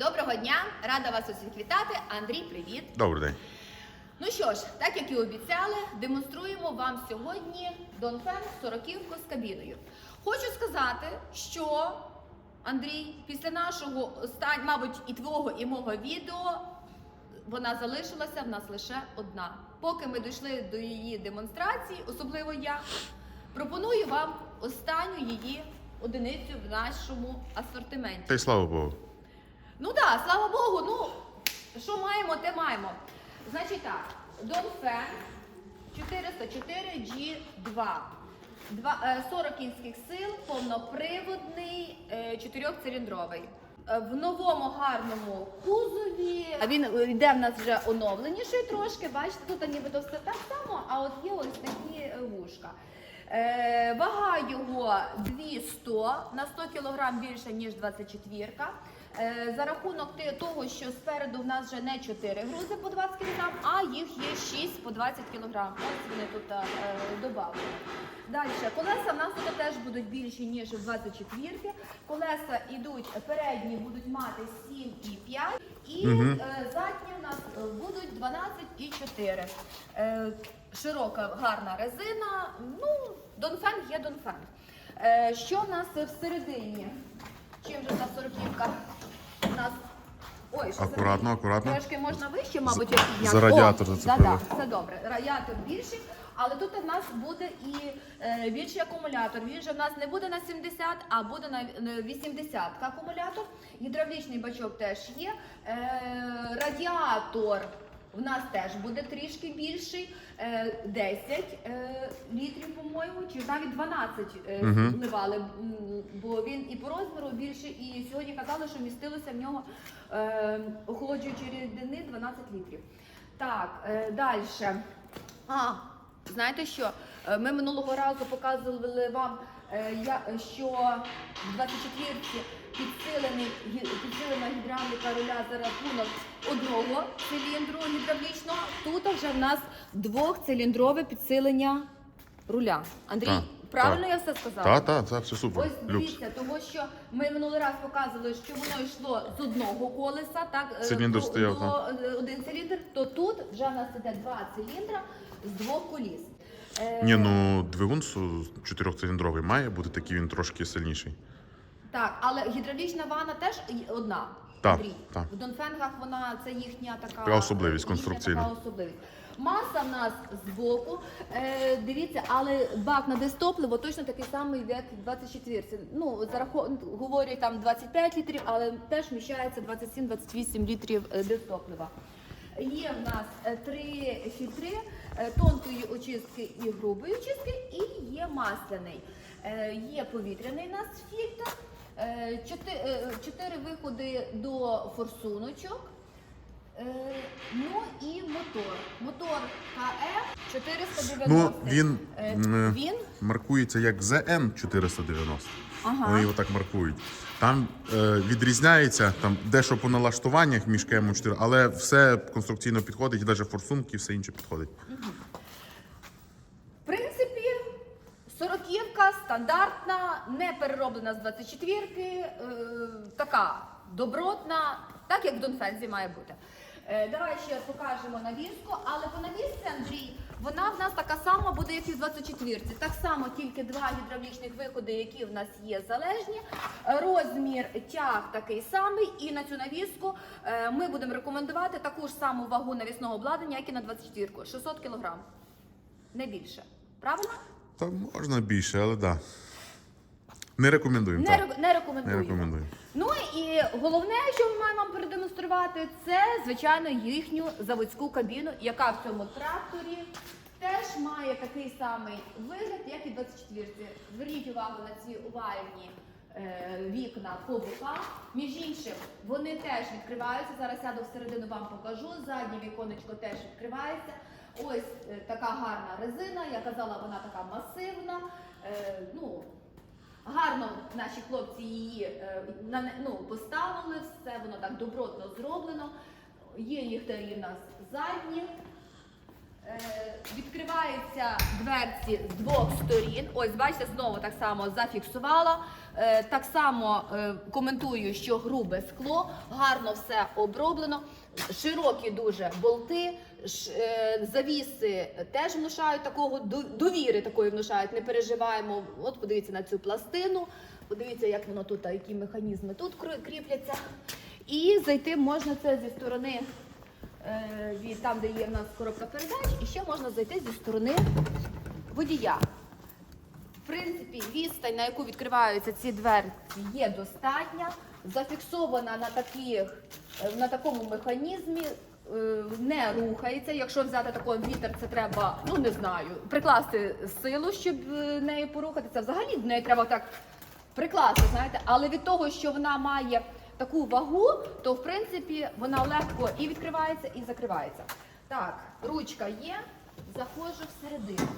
Доброго дня! Рада вас усіх вітати. Андрій, привіт! Добрий день. Ну що ж, так як і обіцяли, демонструємо вам сьогодні Донфен 40 з кабіною. Хочу сказати, що Андрій, після нашого остань, мабуть, і твого, і мого відео, вона залишилася в нас лише одна. Поки ми дійшли до її демонстрації, особливо я, пропоную вам останню її одиницю в нашому асортименті. Та й слава Богу. Ну так, слава Богу, ну що маємо, те маємо. Значить так, Донфен 404 G2. Е, 40 кінських сил, повноприводний, е, чотирьохциліндровий. Е, В новому гарному кузові. Він е, йде в нас вже оновленіший трошки. Бачите, тут нібито все так само, а от є ось такі е, вушка. Е, вага його 200 на 100 кг більше, ніж 24. Е, за рахунок того, що спереду в нас вже не 4 грузи по 20 кг, а їх є 6 по 20 кг. Ось вони тут е, додали. Далі, колеса в нас тут теж будуть більші, ніж в 24. Колеса йдуть передні, будуть мати 7 і 5, і Мгм. е, задні в нас будуть 12 і 4. Е, широка, гарна резина. Ну, Донфен є Донфен. Е, що в нас всередині? Чим же в нас сороківка? У нас. Ой, що Акуратно, акуратно. Трошки можна вище, мабуть, як за радіатор зацепили. да-да, все добре. Радіатор більший, але тут у нас буде і е, більший акумулятор. Він же в нас не буде на 70, а буде на е, 80 акумулятор. Гідравлічний бачок теж є. Е, радіатор в нас теж буде трішки більший. Е, 10 е, літрів, по-моєму, чи навіть 12 е, Мгм. вливали, бо він і по розміру більший, і сьогодні казали, що містилося в нього е, охолоджуючі рідини 12 літрів. Так, е, далі. А, знаєте що? Е, Ми минулого разу показували вам, е, я- що в 24-ці підсилений, гі- підсилена гідравліка руля за рахунок одного циліндру гідравлічного. Тут вже в нас двохциліндрове підсилення руля. Андрій, Так, правильно так. я все сказала? Та, та, це все супер. Ось Люкс. дивіться, того що ми минулий раз показували, що воно йшло з одного колеса, так е, Циліндр до- стояв, до, так. е, один циліндр, то тут вже в нас іде два циліндра з двох коліс. Е, Ні, ну двигун су- чотирьохциліндровий має бути такий він трошки сильніший. Так, але гідравлічна ванна теж одна. Так, Андрій. так. В Донфенгах вона це їхня така Така особливість їхня конструкційна. Така особливість. Маса в нас збоку. Е, дивіться, але бак на дистопливо точно такий самий, як в 24. Ну, за говорять там 25 літрів, але теж вміщається 27-28 літрів е, дистоплива. Є в нас е, три фільтри е, тонкої очистки і грубої очистки, і є масляний. Е, Є повітряний у нас фільтр, е, чотири, е, виходи до форсуночок. Ну і мотор. Мотор КФ 490. Ну, він, він Маркується як ZN 490. Ага. Вони його так маркують. Там е, відрізняється там дещо по налаштуваннях між КМ 4, але все конструкційно підходить, і навіть форсунки, і все інше підходить. В принципі, сороківка стандартна, не перероблена з 24-ки, е, така добротна, так як в Донфензі має бути. Е, давай ще покажемо навіску, але по навісці, Андрій, вона в нас така сама буде, як і в 24-ці. Так само тільки два гідравлічних виходи, які в нас є залежні. Розмір тяг такий самий, і на цю навіску е, ми будемо рекомендувати таку ж саму вагу навісного обладнання, як і на 24-ку. 600 кг. Не більше. Правильно? Та можна більше, але да. Не рекомендуємо. Не, так. ре- не рекомендую. Не рекомендуємо. Ну і головне, що ми маємо вам продемонструвати, це звичайно їхню заводську кабіну, яка в цьому тракторі теж має такий самий вигляд, як і 24 Зверніть увагу на ці овальні е, вікна по боках. Між іншим, вони теж відкриваються. Зараз сяду всередину вам покажу. Заднє віконечко теж відкривається. Ось е, така гарна резина. Я казала, вона така масивна. Е, ну, Гарно наші хлопці її е, ну, поставили, все воно так добротно зроблено. Є ліхтарі в нас задні. Відкриваються дверці з двох сторін. Ось, бачите, знову так само зафіксувала. Так само коментую, що грубе скло, гарно все оброблено, широкі дуже болти, е, завіси теж внушають такого довіри такої внушають. Не переживаємо. От подивіться на цю пластину, подивіться, як воно тут, а які механізми тут кріпляться. І зайти можна це зі сторони е, від там, де є в нас коробка передач, і ще можна зайти зі сторони водія. В принципі, відстань, на яку відкриваються ці дверці, є достатня, зафіксована на таких, на такому механізмі. е, Не рухається. Якщо взяти такий вітер, це треба, ну не знаю, прикласти силу, щоб е, нею порухатися. Взагалі в неї треба так прикласти, знаєте, але від того, що вона має таку вагу, то в принципі вона легко і відкривається, і закривається. Так, ручка є, заходжу всередину.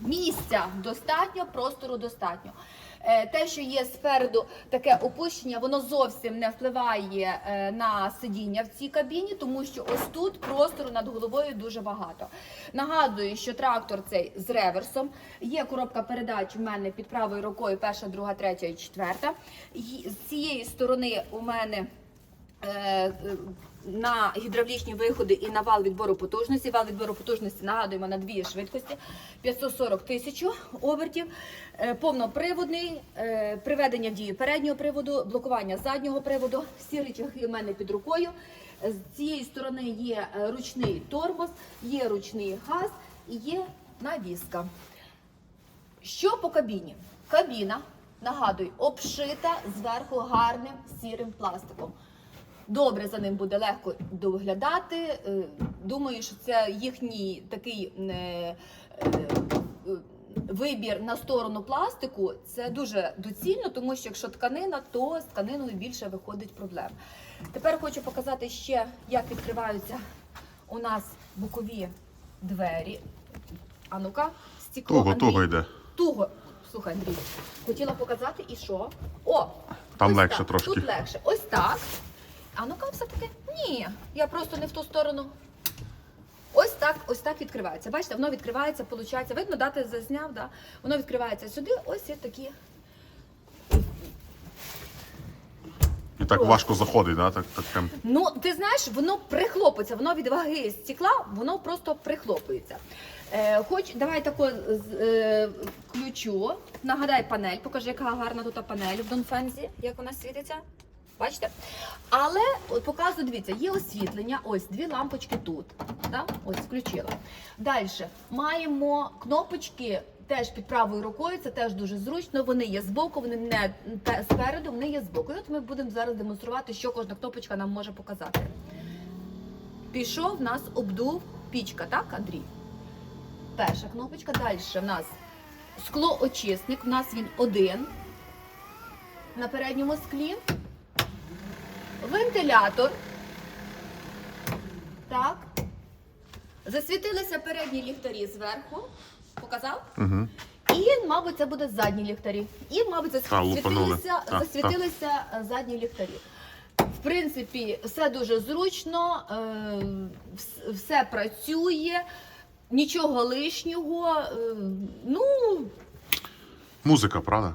Місця достатньо, простору достатньо. Е, Те, що є спереду таке опущення, воно зовсім не впливає е, на сидіння в цій кабіні, тому що ось тут простору над головою дуже багато. Нагадую, що трактор цей з реверсом. Є коробка передач у мене під правою рукою, перша, друга, третя і четверта. З цієї сторони у мене е, на гідравлічні виходи і на вал відбору потужності. Вал відбору потужності нагадуємо на дві швидкості 540 тисяч обертів, е, повноприводний, е, приведення в дію переднього приводу, блокування заднього приводу. Всі речахи у мене під рукою. З цієї сторони є е, ручний тормоз, є ручний газ і є навіска. Що по кабіні? Кабіна, нагадую, обшита зверху гарним сірим пластиком. Добре за ним буде легко доглядати. Е, Думаю, що це їхній такий е, е, вибір на сторону пластику. Це дуже доцільно, тому що якщо тканина, то з тканиною більше виходить проблем. Тепер хочу показати ще, як відкриваються у нас бокові двері. А ну-ка, стекло. Туго, Андрій. туго йде. Туго. Слухай, Андрій, хотіла показати і що? О! Там легше так. трошки. Тут легше. Ось так. А ну-ка, все-таки. Ні, я просто не в ту сторону. Ось так, ось так відкривається. Бачите, воно відкривається, виходить, видно, дати зазняв, да? воно відкривається сюди, ось є такі. І так важко заходить, да? так, так прям. Ну, ти знаєш, воно прихлопується, воно від ваги стекла, воно просто прихлопується. Е, хоч давай тако е, ключу. Нагадай панель, покажи, яка гарна тут панель в Донфензі, як вона світиться. Бачите? Але показую, дивіться, є освітлення, ось дві лампочки тут. Да? Ось включила. Далі маємо кнопочки теж під правою рукою, це теж дуже зручно. Вони є збоку, вони не спереду, вони є збоку. І от ми будемо зараз демонструвати, що кожна кнопочка нам може показати. Пішов в нас обдув пічка, так, Андрій? Перша кнопочка. Далі в нас склоочисник. У нас він один на передньому склі. Вентилятор. Так. Засвітилися передні ліхтарі зверху. Показав? Угу. І, мабуть, це буде задні ліхтарі. І, мабуть, А, засвітилися, Так, засвітилися е, задні ліхтарі. В принципі, все дуже зручно, е, все працює, нічого лишнього. е, Ну, Музика, правда?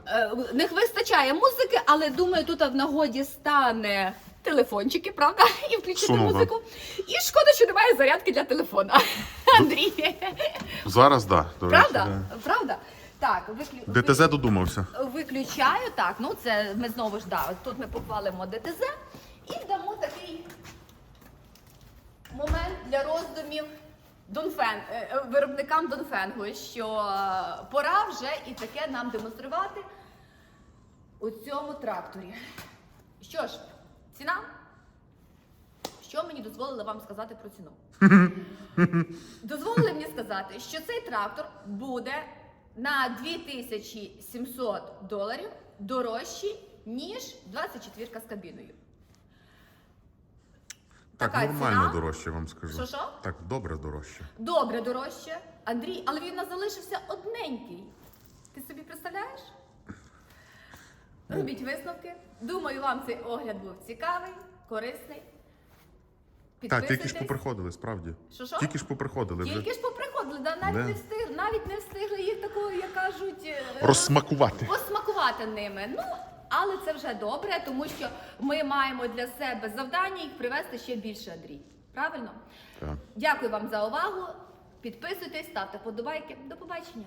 Не вистачає музики, але думаю, тут в нагоді стане телефончики, правда? І включити да. музику. І шкода, що немає зарядки для телефона. Андрій, Зараз, так. Да, до речі, правда? Правда? Так, виклю... ДТЗ додумався. виключаю. Так, ну це ми знову ж да, тут ми похвалимо ДТЗ і дамо такий момент для роздумів. Донфен, е, е, виробникам Донфенгу, що е, пора вже і таке нам демонструвати у цьому тракторі. Що ж, ціна? Що мені дозволили вам сказати про ціну? Дозволили мені сказати, що цей трактор буде на 2700 доларів дорожчий, ніж 24 з кабіною. Так, Така нормально ціна. дорожче, вам скажу. Що-що? Так, добре дорожче. Добре дорожче. Андрій, але він у нас залишився одненький. Ти собі представляєш? Робіть висновки. Думаю, вам цей огляд був цікавий, корисний. Так, тільки ж поприходили, справді. Що, що? Тільки ж поприходили вже. Тільки ж поприходили, да, навіть Да. не встигли, навіть не встигли їх такого, як кажуть, е, Розсмакувати. ними. Ну, але це вже добре, тому що ми маємо для себе завдання їх привести ще більше Андрій. Правильно? Так. Дякую вам за увагу. Підписуйтесь, ставте подобайки. До побачення.